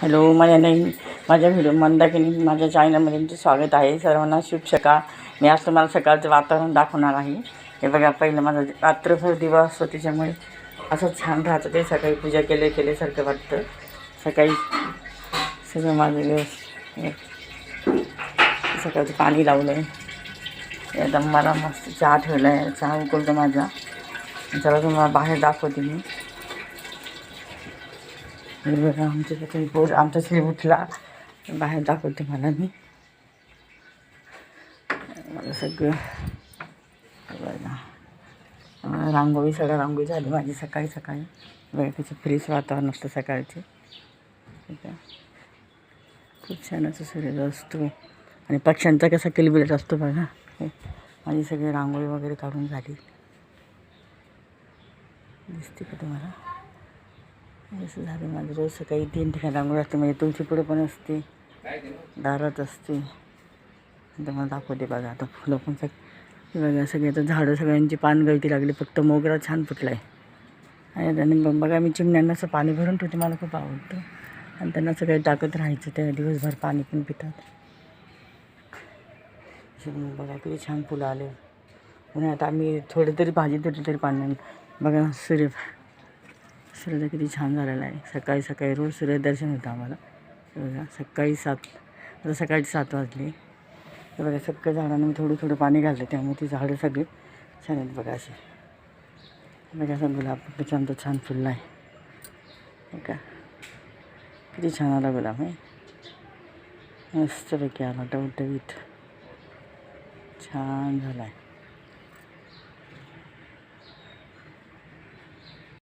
Hello माझ्या नवीन माझ्या video Mandakini माझ्या चॅनलमध्ये तुमचं स्वागत आहे. सर्वांना शुभ सकाळ मी आज तुम्हाला सकाळचं वातावरण दाखवणार आहे. हे बघा पहिलं माझा रात्रभर दिवा असतो त्याच्यामुळे असं छान राहतं ते. सकाळी पूजा केले केल्यासारखं वाटतं. सकाळी सगळं माझं व्यवस्थित. सकाळचं पाणी लावलं आहे एकदम मला मस्त चहा ठेवला आहे चहा उकळतो माझा. चला तुम्हाला बाहेर दाखवते मी. बरं आमच्या तिथे बोर आमचा उठला बाहेर दाखवते मला मी. मला सगळं बघा. रांगोळी सगळं रांगोळी झाली माझी सकाळी सकाळी. बघा त्याचं फ्रेश वातावरण असतं सकाळचे. ठीक आहे. खूप छान असं सूर्य असतो. आणि पक्ष्यांचा कसा किलबिलट असतो बघा. हे माझी सगळी रांगोळी वगैरे काढून झाली. दिसते का तुम्हाला? असं झालं माझं रोज सकाळी तीन ठिकाणी रांगोळी असते. म्हणजे तुमची पुढे पण असते. दारात असते. तर मला दाखवते बघा. आता फुलं पण सग बघा सगळे आता झाडं सगळ्यांची पान गळती लागली. फक्त मोगरा छान फुटला आहे आणि त्याने बघा मी चिमण्यांना असं पाणी भरून ठेवते. मला खूप आवडतं. आणि त्यांना सगळे टाकत राहायचं. त्या दिवसभर पाणी पण पितात. बघा किती छान फुलं आले. उन्हाळ्यात आम्ही थोडे तरी भाजी तरी तरी पाणी बघा सूर्य सूर्योदय किती छान झालेला आहे. सकाळी सकाळी रोज सूर्यदर्शन होतं आम्हाला. हे बघा, सकाळी सात, आता सकाळी सात वाजले. हे बघा, सगळ्या झाडांना मी थोडं थोडं पाणी घालते त्यामुळे ती झाडं सगळी छान आहेत बघा गुलाब किती आमचं छान फुललं हे का? किती छान आला गुलाब आहे मस्तपैकी आला, टवटवीत. छान आहे.